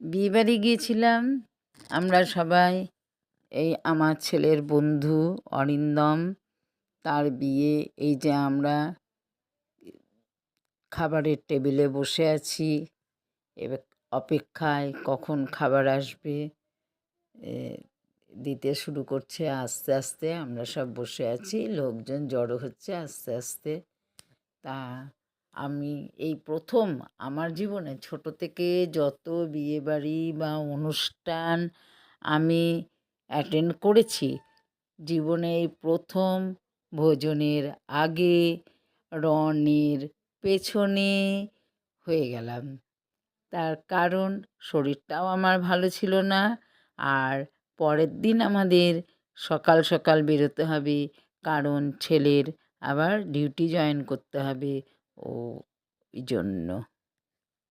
বিয়েবাড়ি গিয়েছিলাম। আমরা সবাই, এই আমার ছেলের বন্ধু অরিন্দম, তার বিয়ে, এই যে আমরা খাবারের টেবিলে বসে আছি। এবার অপেক্ষায় কখন খাবার আসবে দিতে শুরু করছে আস্তে আস্তে। আমরা সব বসে আছি, লোকজন জড়ো হচ্ছে আস্তে আস্তে। তা আমি এই প্রথম আমার জীবনে ছোট থেকে যত বিয়েবাড়ি বা অনুষ্ঠান আমি অ্যাটেন্ড করেছি, জীবনে এই প্রথম ভোজনের আগে রনের পেছনে হয়ে গেলাম। তার কারণ শরীরটাও আমার ভালো ছিল না, আর পরের দিন আমাদের সকাল সকাল বেরোতে হবে, কারণ ছেলের আবার ডিউটি জয়েন করতে হবে। ও এই জন্য